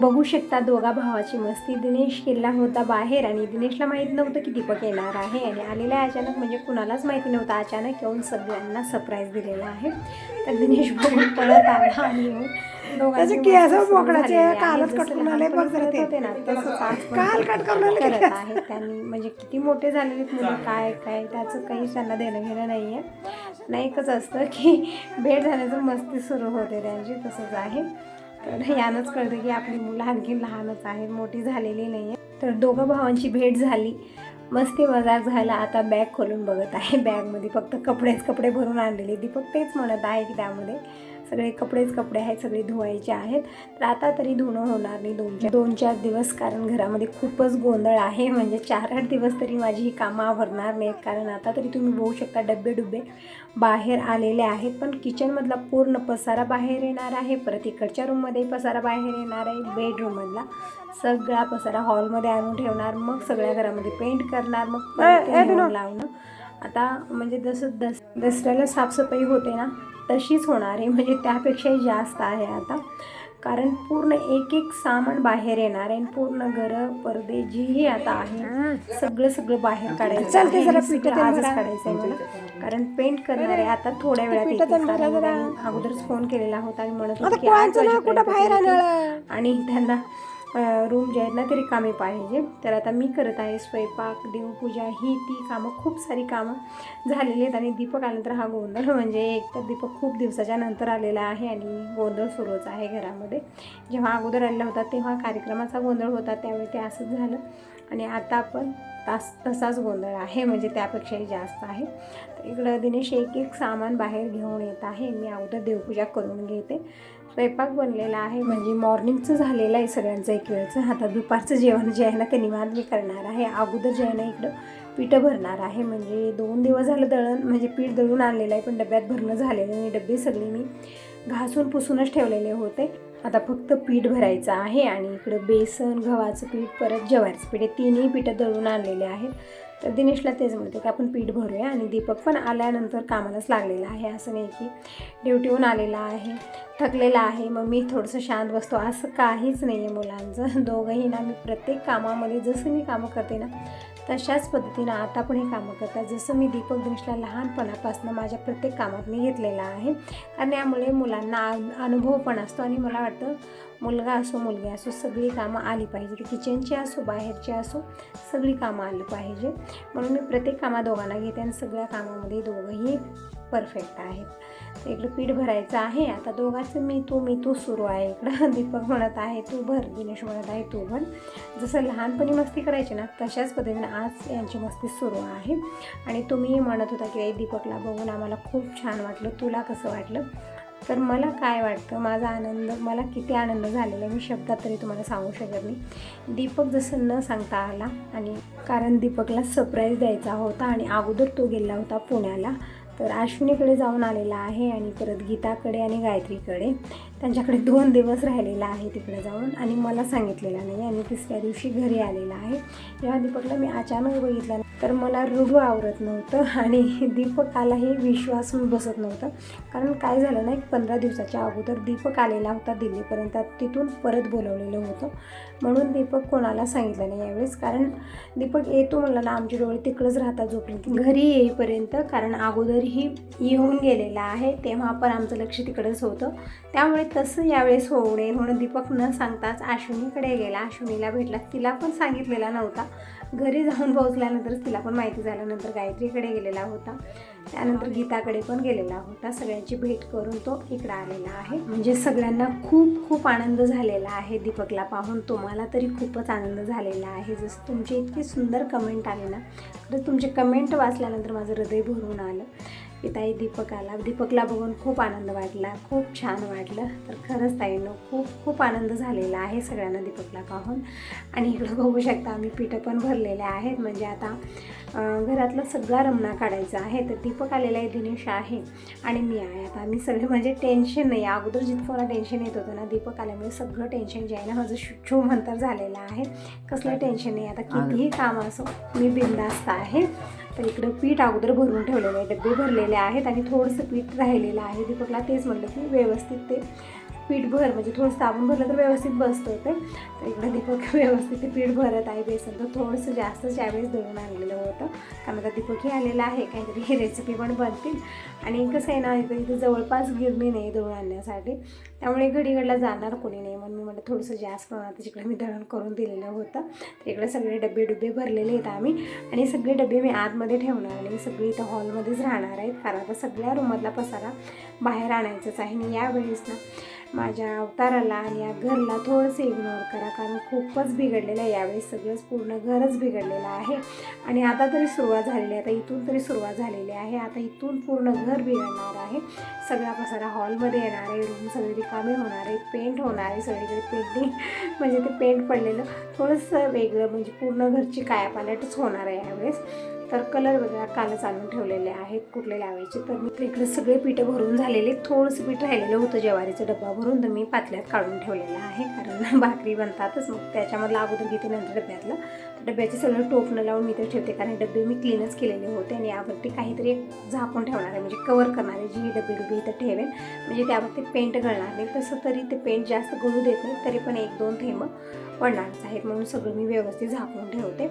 बघू शकता दोघा भावाची मस्ती. दिनेश गेला होता बाहेर आणि दिनेशला माहीत नव्हतं की दीपक येणार आहे. आणि आलेला आहे अचानक म्हणजे कुणालाच माहिती नव्हतं. अचानक येऊन सगळ्यांना सरप्राईज दिलेला आहे. तर दिनेश बघून पळत आला आणि येऊन आहे. त्यांनी म्हणजे किती मोठे झालेले मुलं काय काय त्याचं काही त्यांना देणं घेणं नाही आहे नाही एकच असतं की भेट झाल्याचं मस्ती सुरू होते त्यांची तसंच आहे. तर यानंच कळतं की आपली मुलं आणखी लहानच आहेत मोठी झालेली नाही आहे तर दोघं भावांची भेट झाली. मस्ती मजाक झाला. आता बॅग खोलून बघत आहे. बॅगमध्ये फक्त कपडेच कपडे भरून आणलेले. दीपक तेच म्हणत आहे की त्यामध्ये सगळे कपडेच कपडे आहेत सगळे धुवायचे आहेत. तर आता तरी धुणं होणार नाही दोन चार दोन चार दिवस कारण घरामध्ये खूपच गोंधळ आहे. म्हणजे चार आठ दिवस तरी माझी ही कामं आवरणार नाहीत. कारण आता तरी तुम्ही बघू शकता डबे डुबे बाहेर आलेले आहेत. पण किचनमधला पूर्ण पसारा बाहेर येणार आहे. परत इकडच्या रूममध्ये पसारा बाहेर येणार आहे. बेडरूममधला सगळा पसारा हॉलमध्ये आणून ठेवणार. मग सगळ्या घरामध्ये पेंट करणार. मग. लावणं. आता म्हणजे जसं दस दसऱ्याला साफसफाई होते ना तशीच होणार आहे. म्हणजे त्यापेक्षाही जास्त आहे आता. कारण पूर्ण एक एक सामान बाहेर येणार आहे. आणि पूर्ण घरं पडदे जेही आता आहे सगळं सगळं बाहेर काढायचं आहे. जरा सगळं पिठं तेल आजच भरा. काढायचं आहे मला कारण पेंट करणार आहे. आता थोड्या वेळात अगोदरच फोन केलेला होता. आणि म्हणत आणि त्यांना रूम जे आहेत ना ते रिकामी पाहिजे. तर आता मी करत आहे स्वयंपाक देवपूजा ही ती कामं खूप सारी कामं झालेली आहेत. आणि दीपक आल्यानंतर हा गोंधळ म्हणजे एक तर दीपक खूप दिवसाच्या नंतर आलेला आहे आणि गोंधळ सुरूच आहे घरामध्ये. जेव्हा अगोदर आलेला होता तेव्हा कार्यक्रमाचा गोंधळ होता त्यावेळी ते असंच झालं. आणि आता पण तास तसाच गोंधळ आहे म्हणजे त्यापेक्षाही जास्त आहे. तर इकडं दिनेश एक एक सामान बाहेर घेऊन येत आहे. मी अगोदर देवपूजा करून घेते. स्वयंपाक बनलेला आहे. म्हणजे मॉर्निंगचं झालेलं आहे सगळ्यांचं एक वेळचं. आता दुपारचं जेवण जे आहे ना ते निवांत मी करणार आहे. अगोदर जे आहे ना इकडं पिठं भरणार आहे. म्हणजे दोन दिवस झालं दळण म्हणजे पीठ दळून आणलेलं आहे पण डब्यात भरणं झालेलं नाही. डबे सगळे मी घासून पुसूनच ठेवलेले होते. आता फक्त पीठ भरायचं आहे आणि इकडं बेसन गव्हाचं पीठ परत ज्वारीचं पीठ हे तिन्ही पिठं दळून आणलेले आहेत. तर दिनेशला तेच म्हणते की आपण पीठ भरूया. आणि दीपक पण आल्यानंतर कामालाच लागलेला आहे. असं नाही की ड्युटीहून आलेला आहे. थकलेला आहे मग मी थोडंसं शांत बसतो. असं काहीच नाही आहे मुलांचं. दोघंही ना मी प्रत्येक कामामध्ये जसं मी कामं करते ना तशाच पद्धतीनं आता पण हे कामं करतात. जसं मी दीपक दृष्टला लहानपणापासून माझ्या प्रत्येक कामात मी घेतलेला आहे. कारण यामुळे मुलांना अनुभव पण असतो आणि मला वाटतं मुलगा असो मुलगी असो सगळी कामं आली पाहिजे. ती किचनची असो बाहेरची असो सगळी कामं आली पाहिजे. म्हणून मी प्रत्येक कामा दोघांना घेते आणि सगळ्या कामामध्ये दोघंही परफेक्ट आहेत तर इकडं पीठ भरायचं आहे. आता दोघांचं मी तू मी तू सुरू आहे इकडं. दीपक म्हणत आहे तू भर. दिनेश म्हणत आहे तू भर. जसं लहानपणी मस्ती करायची ना तशाच पद्धतीने आज यांची मस्ती सुरू आहे. आणि तुम्ही म्हणत होता की दीपकला बघून आम्हाला खूप छान वाटलं. तुला कसं वाटलं? तर मला काय वाटतं माझा आनंद मला किती आनंद झालेला आहे मी शब्दात तरी तुम्हाला सांगू शकत नाही. दीपक जसं न सांगता आला आणि कारण दीपकला सरप्राईज द्यायचा होता आणि अगोदर तो गेला होता पुण्याला तर अश्विनीकडे जाऊन आलेला आहे आणि परत गीताकडे आणि गायत्रीकडे. त्यांच्याकडे दोन दिवस राहिलेला आहे तिकडे जाऊन आणि मला सांगितलेला नाही आणि तिसऱ्या दिवशी घरी आलेला आहे. जेव्हा दीपकला मी अचानक बघितला तर मला रुडू आवरत नव्हतं आणि दीपकालाही विश्वास बसत नव्हतं. कारण काय झालं ना एक पंधरा दिवसाच्या अगोदर दीपक आलेला होता दिल्लीपर्यंत. तिथून परत बोलवलेलं होतं. म्हणून दीपक कोणाला सांगितलं नाही यावेळेस. कारण दीपक येतो म्हणला ना आमचे डोळे तिकडंच राहतात जोपर्यंत घरी येईपर्यंत कारण अगोदरही येऊन गेलेला आहे तेव्हा पण आमचं लक्ष तिकडंच होतं. त्यामुळे तसं यावेळेस होऊ नये म्हणून दीपक न सांगताच अश्विनीकडे गेला. अश्विनीला भेटला. तिला पण सांगितलेला नव्हता. घरी जाऊन पोहोचल्यानंतरच तिला पण माहिती झाल्यानंतर गायत्रीकडे गेलेला होता. त्यानंतर गीताकडे पण गेलेला होता. सगळ्यांची भेट करून तो इकडं आलेला आहे. म्हणजे सगळ्यांना खूप खूप आनंद झालेला आहे दीपकला पाहून. तुम्हाला तरी खूपच आनंद झालेला आहे. जसं तुमचे इतके सुंदर कमेंट आले ना तर तुमचे कमेंट वाचल्यानंतर माझं हृदय भरून आलं. की ताई दीपक आला दीपकला बघून खूप आनंद वाटला खूप छान वाटलं. तर खरंच ताईनं खूप खूप आनंद झालेला आहे सगळ्यांना दीपकला पाहून. आणि इकडं बघू शकता आम्ही पिठं पण भरलेले आहेत. म्हणजे आता घरातला सगळा रमणा काढायचा आहे. तर दीपक आलेला आहे दिनेश आहे आणि मी आहे. आता आम्ही सगळे म्हणजे टेन्शन नाही. अगोदर जितकं मला टेन्शन येत होतं ना दीपक आल्यामुळे सगळं टेन्शन जे आहे ना माझं शुच्छू मंतर झालेलं आहे. कसलं टेन्शन नाही. आता कितीही काम असो मी बिंदास्त आहे. तर इकडं पीठ अगोदर भरून ठेवलेलं आहे. डबे भरलेले आहेत आणि थोडंसं पीठ राहिलेलं आहे. दीपकला तेच म्हटलं की व्यवस्थित ते पीठ भर. म्हणजे थोडंसं साबण भरलं तर व्यवस्थित बसतं ते. तर इकडं दीपक व्यवस्थित ते पीठ भरत आहे. बेसन तर थोडंसं जास्तच यावेळेस दळून आणलेलं होतं. कारण आता दीपकही आलेला आहे. काहीतरी ही रेसिपी पण बनतील. आणि कसं आहे ना इथं इथं जवळपास गिरणी नाही दळून आणण्यासाठी. त्यामुळे घडीघडला जाणार कोणी नाही म्हणून मी म्हटलं थोडंसं जास्त प्रमाणात तिकडे मी दळण करून दिलेलं होतं तर इकडे सगळे डबे डुबे भरलेले आहेत आम्ही. आणि सगळे डबे मी आतमध्ये ठेवणार आणि सगळी इथं हॉलमध्येच राहणार आहेत कारण आता सगळ्या रूममधला पसारा बाहेर आणायचंच आहे. आणि यावेळेस ना माझ्या अवताराला आणि या घरला थोडंसं इग्नोर करा. कारण खूपच बिघडलेलं आहे यावेळेस. सगळंच पूर्ण घरच बिघडलेलं आहे. आणि आता तरी सुरुवात झालेली आहे. आता इथून तरी सुरुवात झालेली आहे. आता इथून पूर्ण घर बिघडणार आहे. सगळा पसारा हॉलमध्ये येणार आहे. रूम सगळी रिकामे होणार आहे पेंट होणार आहे सगळीकडे पेंटिंग म्हणजे ते पेंट पडलेलं थोडंसं वेगळं म्हणजे पूर्ण घरची कायापालटच होणार आहे यावेळेस तर कलर वगैरे कालच आणून ठेवलेले आहेत कुठले लावायचे तर मी इकडे सगळे पिठं भरून झालेले थोडंसं पीठ राहिलेलं होतं ज्वारीचा डब्बा भरून तर मी पातल्यात काढून ठेवलेलं आहे कारण भाकरी बनतातच मग त्याच्यामधलं अगोदर घेते नंतर डब्यातलं. तर डब्याचे सगळं टोपणं लावून मी तर ठेवते कारण डबे मी क्लीनच केलेले होते आणि यावरती काहीतरी एक झाकून ठेवणार आहे म्हणजे कवर करणारे जी डबे डुबे इथं ठेवेन म्हणजे त्यावरती पेंट गळणार नाही तसं तरी ते पेंट जास्त गळू देत नाही तरी पण एक दोन थेंब पडणारच आहेत म्हणून सगळं मी व्यवस्थित झाकून ठेवते.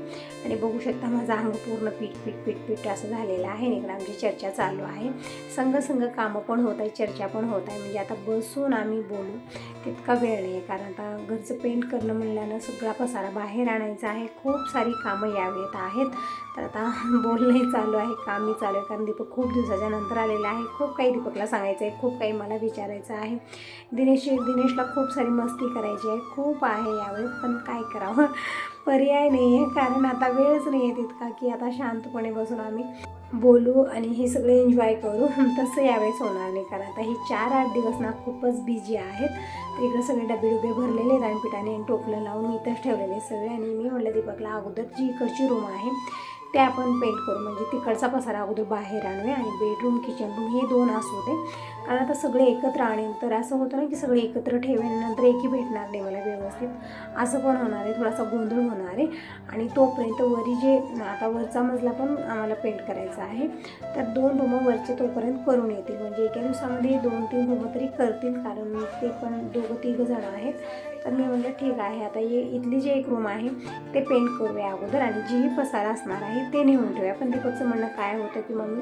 आणि बघू शकता माझं अंग पूर्ण पीठ पीठ पीठ पीठ असं झालेलं आहे. इकडे इकडं आमची चर्चा चालू आहे. संघ संघ कामं पण होत आहे चर्चा पण होत आहे. म्हणजे आता बसून आम्ही बोलू. तितका वेळ नाही आहे कारण आता घरचं पेंट करणं म्हणल्यानं सगळा पसारा बाहेर आणायचा आहे. खूप सारी कामं यावेळेत आहेत. तर आता बोलणंही चालू आहे कामही चालू आहे. कारण दीपक खूप दिवसाच्या नंतर आलेला आहे. खूप काही दीपकला सांगायचं आहे. खूप काही मला विचारायचं आहे. दिनेश दिनेशला खूप सारी मस्ती करायची आहे. खूप आहे यावेळेस पण काय करावं? पर्याय नाही आहे कारण आता वेळच नाही आहे तितका की आता शांतपणे बसून आम्ही बोलू आणि हे सगळे एन्जॉय करू. तसं यावेळेस होणार नाही. कारण आता हे चार आठ दिवस ना खूपच बिझी आहेत. तर इकडे सगळे डबे डुबे भरलेले रानपिठाने टोपलं लावून मी इथंच ठेवलेले सगळे. आणि मी म्हटलं दीपकला अगोदर जी इकडची रूम आहे ते आपण पेंट करू. म्हणजे तिकडचा पसारा अगोदर बाहेर आणूया आणि बेडरूम किचन रूम हे दोन असू दे. कारण आता सगळे एकत्र आणेन तर असं होतं ना की सगळे एकत्र ठेवेन नंतर एकही भेटणार नाही मला व्यवस्थित. असं पण होणार आहे. थोडासा गोंधळ होणार आहे. आणि तोपर्यंत वरी जे आता वरचा मजला पण आम्हाला पेंट करायचा आहे. तर दोन रूमं वरचे तोपर्यंत करून येतील. म्हणजे एका दिवसामध्ये दोन तीन रूमं तरी करतील. कारण ते पण दोघं तिघं जण आहेत. तर मी म्हणलं ठीक आहे. आता ये इथली जे एक रूम आहे ते पेंट करूया अगोदर. आणि जीही पसारा असणार आहे ते नेऊन ठेवूया. पण दीपकचं म्हणणं काय होतं की मम्मी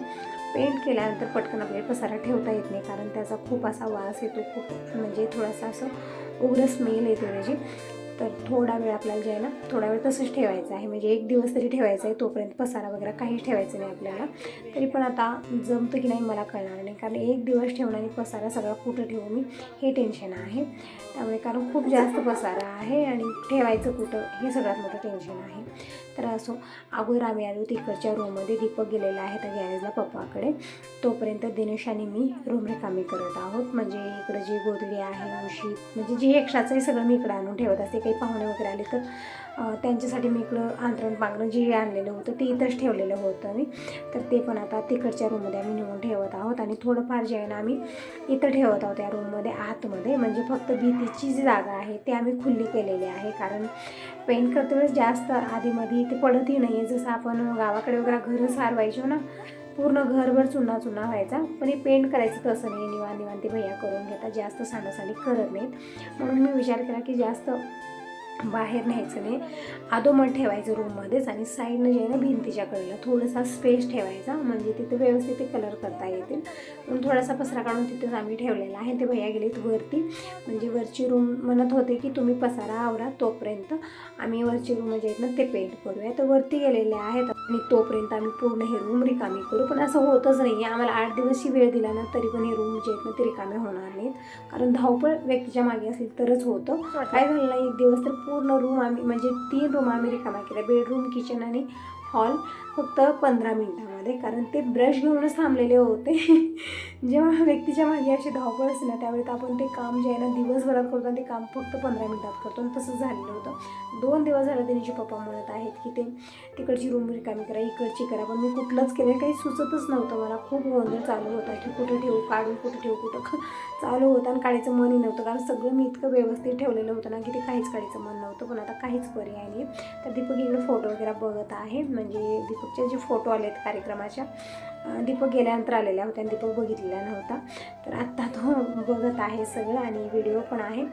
पेंट केल्यानंतर पटकन आपल्याला पसारा ठेवता येत नाही कारण त्याचा खूप असा वास येतो खूप म्हणजे थोडासा असं उग्र स्मेल येतो त्याची. तर थोडा वेळ आपल्याला जे आहे ना थोडा वेळ तसंच ठेवायचं आहे. म्हणजे एक दिवस तरी ठेवायचं आहे तोपर्यंत पसारा वगैरे काहीच ठेवायचं नाही आपल्याला. तरी पण आता जमतं की नाही मला कळणार नाही कारण एक दिवस ठेवणं आणि पसारा सगळा कुठं ठेवू मी हे टेन्शन आहे. त्यामुळे कारण खूप जास्त पसारा आहे आणि ठेवायचं कुठं हे सगळ्यात मोठं टेन्शन आहे. तर असो अगोदर आम्ही आलो तिकडच्या रूममध्ये दीपक गेलेला आहे त्या गॅरेजला पप्पाकडे. तोपर्यंत दिनेश आणि मी रूम रिकामी करत आहोत. म्हणजे इकडं जी गोधडी आहे उशी म्हणजे जे एक्स्ट्राचं आहे सगळं मी इकडं आणून ठेवत असते. काही पाहुणे वगैरे आले तर त्यांच्यासाठी मी इकडं आंतरण पांघरण जे आणलेलं होतं ते इथंच ठेवलेलं होतं मी. तर ते पण आता तिकडच्या रूममध्ये आम्ही नेऊन ठेवत आहोत. आणि थोडंफार जे आहे ना आम्ही इथं ठेवत आहोत त्या रूममध्ये आतमध्ये. म्हणजे फक्त भीतीची जी जागा आहे ती आम्ही खुल्ली केलेली आहे. कारण पेंट करते वेळेस जास्त आधीमध्ये ते पडतही नाही आहे जसं आपण गावाकडे वगैरे घरं सारवायचो ना पूर्ण घरभर चुना चुना व्हायचा. पण हे पेंट करायचं तसं नाही. निवांत निवांत ते भैया करून घेतात. जास्त सांडासांडी करत नाहीत. म्हणून मी विचार केला की जास्त बाहेर न्यायचं नाही. आदोमध ठेवायचं रूममध्येच आणि साईडनं जे ना भिंतीच्या कडेला. थोडासा स्पेस ठेवायचा म्हणजे तिथे व्यवस्थित ते कलर करता येतील. म्हणून थोडासा पसरा काढून तिथेच आम्ही ठेवलेला आहे. ते भैया गेलेत वरती. म्हणजे वरची रूम म्हणत होते की तुम्ही पसारा आवरा तोपर्यंत आम्ही वरची रूम जे आहेत ना ते पेंट करूया. तर वरती गेलेले आहेत. आणि तोपर्यंत आम्ही पूर्ण हे रूम रिकामी करू. पण असं होतच नाही आहे आम्हाला आठ दिवसची वेळ दिला ना तरी पण हे रूम जे आहेत ना ते रिकामे होणार नाहीत. कारण धावपळ व्यक्तीच्या मागे असेल तरच होतं. काय झालं एक दिवस तर पूर्ण रूम आम्ही म्हणजे तीन रूम आम्ही रिकामा केल्या. बेडरूम किचन आणि हॉल फक्त पंधरा मिनटामध्ये कारण ते ब्रश घेऊनच थांबलेले होते. जेव्हा व्यक्तीच्या मागे अशी धावपळ असते ना त्यावेळेत आपण ते काम जे आहे ना दिवसभरात करतो आणि ते काम फक्त पंधरा मिनिटात करतो आणि तसंच झालेलं होतं. दोन दिवस झालं त्यांचे पप्पा म्हणत आहेत की ते तिकडची रूम रिकामी करा इकडची करा पण मी कुठलंच केलं काही सुचतच नव्हतं मला. खूप गोंधळ चालू होता की कुठं ठेवू काढून कुठं ठेवू कुठं चालू होतं आणि काढायचं मनही नव्हतं. कारण सगळं मी इतकं व्यवस्थित ठेवलेलं होतं ना की ते काहीच काढायचं मन नव्हतं. पण आता काहीच पर्याय नाही तर दीपक इकडे फोटो वगैरे बघत आहे. म्हणजे दीपकचे जे फोटो आलेत कार्यक्रमाच्या दीपक गेल्यानंतर आलेल्या होत्या आणि दीपक बघितलेला नव्हता. तर आत्ता तो बघत आहे सगळं आणि व्हिडिओ पण आहे.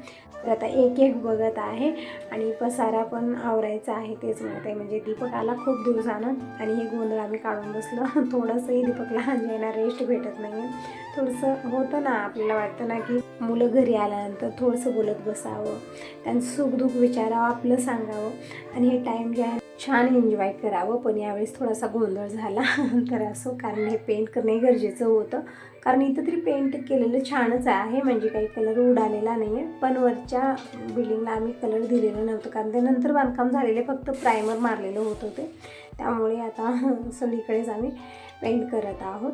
तर आता एक एक बघत आहे आणि पसारा पण आवरायचा आहे तेच म्हणत आहे. म्हणजे दीपक आला खूप दिवसानं आणि हे गोंधळ आम्ही काढून बसलो. थोडंसंही दीपकला ज्यांना रेस्ट भेटत नाही थोडंसं होतं ना आपल्याला वाटतं ना की मुलं घरी आल्यानंतर थोडंसं बोलत बसावं. त्यांचं सुखदुःख विचारावं आपलं सांगावं. आणि हे टाईम जे आहे छान एन्जॉय करावं पण यावेळेस थोडासा गोंधळ झाला. तर असो कारण हे पेंट करणे गरजेचं होतं. कारण इथं तरी पेंट केलेलं छानच आहे म्हणजे काही कलर उडालेला नाही आहे पण वरच्या बिल्डिंगला आम्ही कलर दिलेलं नव्हतं कारण ते नंतर बांधकाम झालेले फक्त प्रायमर मारलेलं होतं ते. त्यामुळे आता सगळीकडेच आम्ही पेंट करत आहोत.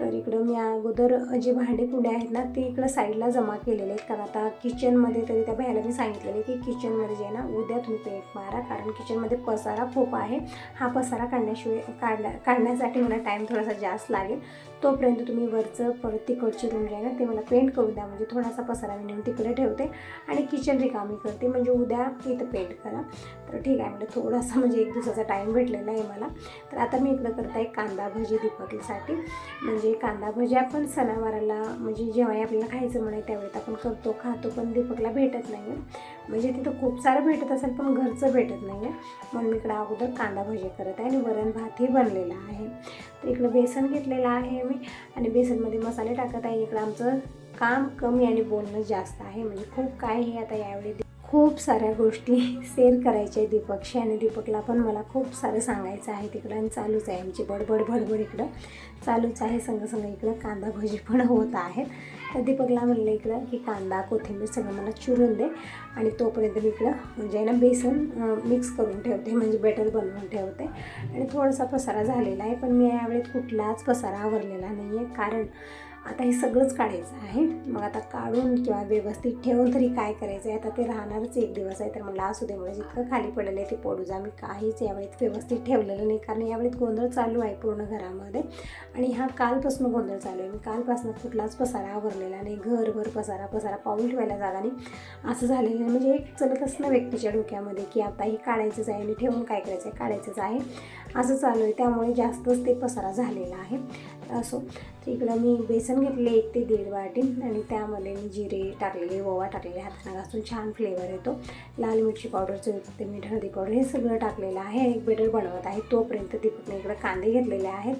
तर इकडं मी अगोदर जे भांडे पुढे आहेत ना ते इकडं साईडला जमा केलेले आहेत. कारण आता किचनमध्ये तरी त्या बाहेर मी सांगितलेलं आहे की किचनमध्ये जे आहे ना उद्या तुम्ही पेंट मारा. कारण किचनमध्ये पसारा खूप आहे. हा पसारा काढण्याशिवाय काढण्या काढण्यासाठी मला टाईम थोडासा जास्त लागेल. तोपर्यंत तुम्ही वरचं परत तिकडची रूम जे आहे ना ते मला पेंट करून द्या. म्हणजे थोडासा पसारा मी नेऊन तिकडे ठेवते. आणि किचन रिकामी करते. म्हणजे उद्या इथं पेंट करा. तर ठीक आहे म्हणजे थोडासा म्हणजे एक दिवसाचा टाईम भेटलेला आहे मला. तर आता मी इकडं करत आहे कांदा भजी दीपकीसाठी. म्हणजे कांदा भजी आपण सणावाराला म्हणजे जेव्हाही आपल्याला खायचं म्हणे त्यावेळेत आपण करतो खातो पण दीपकला भेटत नाही आहे म्हणजे तिथं खूप सारं भेटत असेल पण घरचं भेटत नाही आहे म्हणून मी इकडं अगोदर कांदा भजी करत आहे आणि वरण भातही बनलेला आहे. इकडं बेसन घेतलेलं आहे मी. आणि बेसनमध्ये मसाले टाकत आहे. इकडं आमचं काम कमी आणि बोलणं जास्त आहे. म्हणजे खूप काय हे आता यावेळी खूप साऱ्या गोष्टी शेअर करायच्या आहे दीपकशी आणि दीपकला पण मला खूप सारं सांगायचं आहे. तिकडं आणि चालूच आहे आमची बडबड भडबड इकडं. चालूच आहे संग संग इकडं कांदा भजी पण होत आहेत तर दीपकला म्हणलं इकडं की कांदा कोथिंबीर सगळं मला चिरून दे आणि तोपर्यंत मी इकडं म्हणजे ना बेसन मिक्स करून ठेवते म्हणजे बेटर बनवून ठेवते. आणि थोडासा पसारा झालेला आहे पण मी यावेळेस कुठलाच पसारा आवरलेला नाही आहे कारण आता हे सगळंच काढायचं आहे. मग आता काढून किंवा व्यवस्थित ठेवून तरी काय करायचं आहे आता ते राहणारच एक दिवस आहे तर म्हणलं असू दे म्हणजे जितकं खाली पडलेलं आहे ते पडू जा मी काहीच यावेळेत व्यवस्थित ठेवलेलं नाही कारण यावेळेस गोंधळ चालू आहे पूर्ण घरामध्ये. आणि हा कालपासून गोंधळ चालू आहे. मी कालपासून कुठलाच पसारा आवरलेला नाही. घरभर पसारा पसारा पाऊल ठेवायला जागा नाही. असं झालेलं आहे. म्हणजे एक चलत असणं व्यक्तीच्या डोक्यामध्ये की आता हे काढायचंच आहे आणि ठेवून काय करायचं आहे काढायचंच आहे. असं चालू आहे. त्यामुळे जास्तच ते पसारा झालेला आहे. असो. तर इकडं मी बेसन घेतले एक ते दीड वाटी आणि त्यामध्ये मी जिरे टाकलेले ओवा टाकलेले हाताने घासून छान फ्लेवर येतो. लाल मिरची पावडरचं ते मीठ हळदी पावडर हे सगळं टाकलेलं आहे. एक बेटर बनवत आहे तोपर्यंत दीपकने इकडं कांदे घेतलेले आहेत.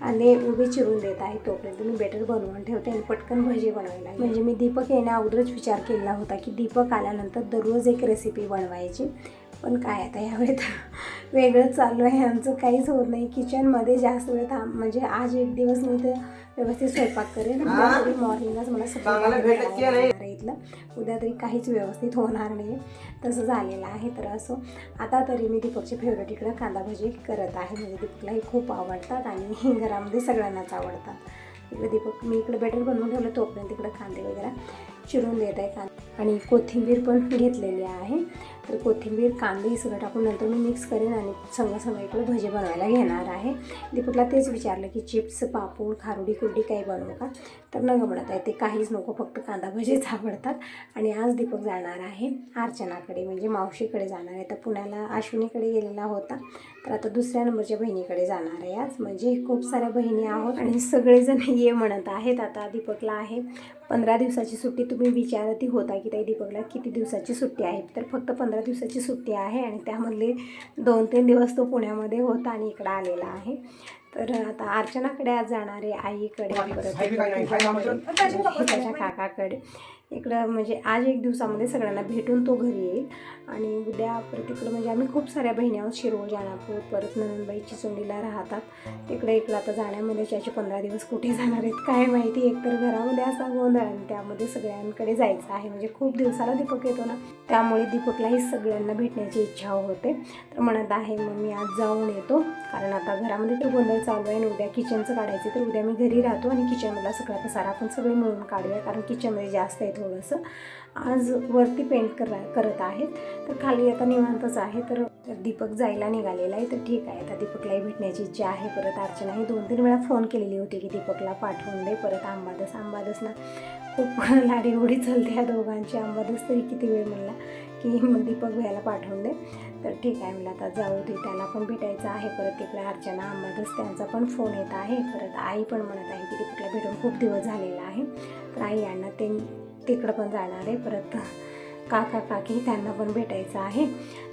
कांदे उभे चिरून देत आहे तोपर्यंत मी बेटर बनवून ठेवते आणि पटकन भजी बनवायला म्हणजे मी दीपक येण्या अगोदरच विचार केला होता की दीपक आल्यानंतर दररोज एक रेसिपी बनवायची. पण काय आता यावेळेत वेगळंच चालू आहे. आमचं काहीच होत नाही. किचनमध्ये जास्त वेळ थांब म्हणजे आज एक दिवस मी तर व्यवस्थित स्वयंपाक करेन. तरी मॉर्निंगलाच मला सगळं इथलं. उद्या तरी काहीच व्यवस्थित होणार नाही. तसं झालेलं आहे. तर असो आता तरी मी दीपकचे फेवरेट इकडं कांदा भजी करत आहे. म्हणजे दीपकलाही खूप आवडतात आणि घरामध्ये सगळ्यांनाच आवडतात. इकडे दीपक मी इकडे बेटर बनवून ठेवलं तोपर्यंत इकडे कांदे वगैरे चिरून देत आहे. कांदे आणि कोथिंबीर पण घेतलेली आहे. तर कोथिंबीर कांदे हे सगळं टाकून नंतर मी मिक्स करेन आणि संग इकडे भजे बनवायला घेणार आहे. दीपकला तेच विचारलं की चिप्स पापूड खारुडी कुरडी काही बनवू का? तर न म्हणत आहे ते काहीच नको फक्त कांदा भजेच आवडतात. आणि आज दीपक जाणार आहे अर्चनाकडे म्हणजे मावशीकडे जाणार आहे. तर पुण्याला अश्विनीकडे गेलेला होता. तर आता दुसऱ्या नंबरच्या बहिणीकडे जाणार आहे आज म्हणजे खूप साऱ्या बहिणी आहोत आणि सगळेजण ये म्हणत आहेत आता दीपकला आहे पंधरा दिवसाची सुट्टी तुम्ही विचारती होता की ताई दीपकला किती दिवसाची सुट्टी आहे तर फक्त पंधरा दिवसाची सुट्टी आहे आणि त्यामधले दोन तीन दिवस तो पुण्यामध्ये होता आणि इकडं आलेला आहे तर आता अर्चनाकडे आज जाणार आहे आईकडे परत त्याच्या काकाकडे इकडं म्हणजे आज एक दिवसामध्ये सगळ्यांना भेटून तो घरी येईल. आणि उद्या परत इकडं म्हणजे आम्ही खूप साऱ्या बहिणी आहोत शिरोळ जाणापूर परत नंदनबाई चिचोंडीला राहतात. तिकडे इकडं आता जाण्यामध्ये त्याचे पंधरा दिवस कुठे जाणार आहेत काय माहिती? एकतर घरामध्ये असा गोंधळ आणि त्यामध्ये सगळ्यांकडे जायचं आहे. म्हणजे खूप दिवसाला दीपक येतो ना. त्यामुळे दीपकलाही सगळ्यांना भेटण्याची इच्छा होते. तर म्हणत आहे मग मी आज जाऊन येतो. कारण आता घरामध्ये तर गोंधळ चालू आहे आणि उद्या किचनचं काढायचं तर उद्या मी घरी राहतो आणि किचनमधला सगळा पसारा आपण सगळे मिळून काढूया. कारण किचनमध्ये जास्त येतो थोडंसं. आज वरती पेंट करा करत आहेत. तर खाली आता निवांतच आहे. तर दीपक जायला निघालेला आहे. तर ठीक आहे. आता दीपकलाही भेटण्याची इच्छा आहे. परत अर्चनाही दोन तीन वेळा फोन केलेली होती की दीपकला पाठवून दे. परत आंबादस आंबादस ना. खूप उडी चालते ह्या दोघांची. आंबादस तरी किती वेळ म्हणला की मग दीपक भैयाला पाठवून दे. तर ठीक आहे मला आता जाऊ दे. त्याला पण भेटायचं आहे. परत तिकडे अर्चना अंबादस त्यांचा पण फोन येत आहे. परत आई पण म्हणत आहे की दीपकला भेटून खूप दिवस झालेला आहे. तर आई यांना ते तिकडं पण जाणार आहे. परत काका काकी त्यांना पण भेटायचं आहे.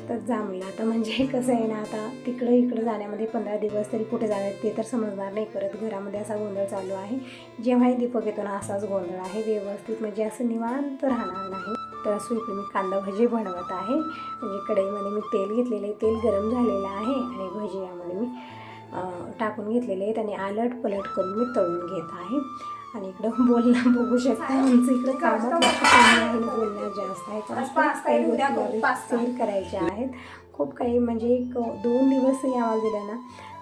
तर जमलं आता. म्हणजे कसं आहे ना आता तिकडं इकडं जाण्यामध्ये पंधरा दिवस तरी कुठे जाणार ते तर समजणार नाही. परत घरामध्ये असा गोंधळ चालू आहे. जेव्हाही दीपक येतो ना असाच गोंधळ आहे. व्यवस्थित म्हणजे असं निवांत राहणार नाही. तर असं इकडे मी कांदा भजी बनवत आहे. म्हणजे कढईमध्ये मी तेल घेतलेलं आहे. तेल गरम झालेलं आहे. आणि भजी यामध्ये मी टाकून घेतलेले आहेत आणि आलट पलट करून मी तळून घेत आहे. आणि इकडं बोलणं बघू शकता आमचं इकडं कामात कमी आहे बोलणं जास्त आहे. कारण शेअर करायच्या आहेत. खूप काही म्हणजे एक दोन दिवसही आम्हाला दिलं ना.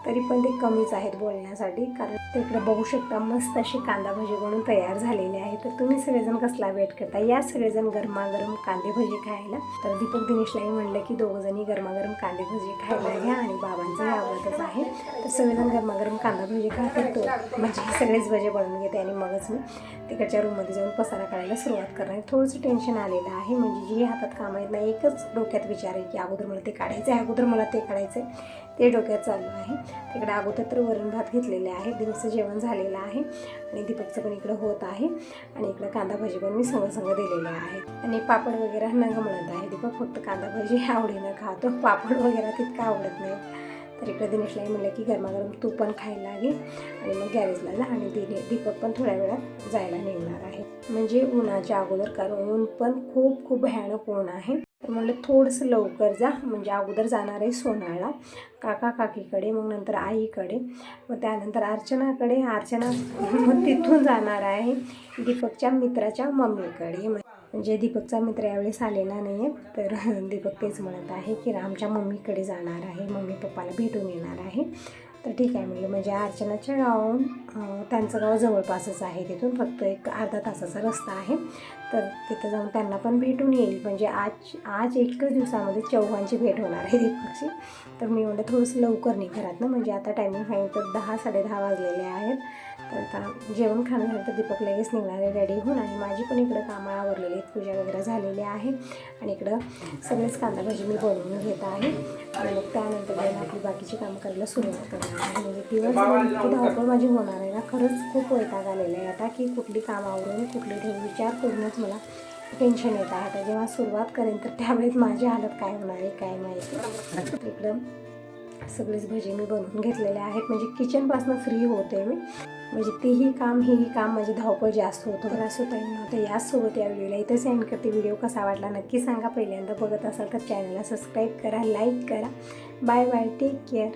तरी पण ते कमीच आहेत बोलण्यासाठी. कारण ते इकडं बघू शकता मस्त अशी कांदा भजी बनवून तयार झालेले आहे तर तुम्ही सगळेजण कसला वेट करता? या सगळेजण गरमागरम कांदे भजी खायला. तर दीपक दिनेशलाही म्हणलं की दोघं जणी गरमागरम कांदे भजी खायला घ्या आणि बाबांचंही आवडतच आहे. तर सगळेजण गरमागरम कांदा भजी खातात तो म्हणजे सगळेच भजे बनवून घेते आणि मगच मी तिकडच्या रूममध्ये जाऊन पसारा काढायला सुरुवात करणार आहे. थोडंसं टेन्शन आलेलं आहे. म्हणजे जी हातात कामं आहेत ना एकच डोक्यात विचार आहे की अगोदर मला ते काढायचं आहे अगोदर मला ते काढायचं आहे ते डोक्यात चालू आहे. तिकडे अगोदर तर वरण भात घेतलेले आहे. दिवसचं जेवण झालेलं आहे. आणि दीपकचं पण इकडं होत आहे. आणि इकडं कांदा भजी पण मी संग संग दिलेले आहेत. आणि पापड वगैरे नग म्हणत आहे. दीपक फक्त कांदा भजी आवडीनं खातो. पापड वगैरे तितकं आवडत नाही. तर इकडे दिनेशलाही म्हणलं की गरमागरम तू पण खायला लागेल आणि मग गॅरेजला जा. आणि दिने दीपक पण थोड्या वेळात जायला निघणार आहे. म्हणजे उन्हाच्या अगोदर कारण ऊन पण खूप खूप भयानक ऊन आहे. तर म्हणलं थोडंसं लवकर जा. म्हणजे अगोदर जाणार आहे सोनाळा काका काकीकडे मग नंतर आईकडे. मग त्यानंतर अर्चनाकडे. अर्चना मग तिथून जाणार आहे दीपकच्या मित्राच्या मम्मीकडे. म्हणजे दीपकचा मित्र यावेळेस आलेला नाही आहे तर दीपक तेच म्हणत आहे की रामच्या मम्मीकडे जाणार आहे. मम्मी पप्पाला भेटून येणार आहे. तर ठीक आहे म्हणलं म्हणजे अर्चनाच्या गावाहून त्यांचं गाव जवळपासच आहे तिथून फक्त एक अर्धा तासाचा रस्ता आहे. तर तिथं जाऊन त्यांना पण भेटून येईल. म्हणजे आज आज एकच दिवसामध्ये चौघांची भेट होणार आहे दीपकची. तर मी म्हणलं थोडंसं लवकर नाही घरात ना म्हणजे आता टायमिंग सांगितलं तर दहा साडेदहा वाजलेले आहेत. आता जेवण खाण्यानंतर झालं तर दीपक लगेच निघणार आहे रेडी होऊन आणि माझी पण इकडं कामं आवरलेली आहेत. पूजा वगैरे झालेली आहे. आणि इकडं सगळेच कांदा भाजी मी बनवून घेत आहे. आणि मग त्यानंतर जाऊन आपली बाकीची कामं करायला सुरुवात करणार आहे. म्हणजे दिवस इतकी धावपळ माझी होणार आहे ना. खरंच खूप वैताग आलेला आहे आता की कुठली कामं आवरून कुठली ठेवून विचार करूनच मला टेन्शन येत आहे. आता जेव्हा सुरुवात करेन तर त्यावेळेस माझी हालत काय होणार आहे काय माहिती. इकडं सगळेच भजी मी बनवून घेतलेले आहेत. म्हणजे किचनपासून फ्री होते मी. म्हणजे तेही काम हेही काम माझी धावपळ जास्त होतं. तर असं काही नव्हतं याचसोबत या व्हिडिओला इथंच एंड करते. व्हिडिओ कसा वाटला नक्की सांगा. पहिल्यांदा बघत असाल तर चॅनलला सबस्क्राईब करा लाईक करा. Bye bye take care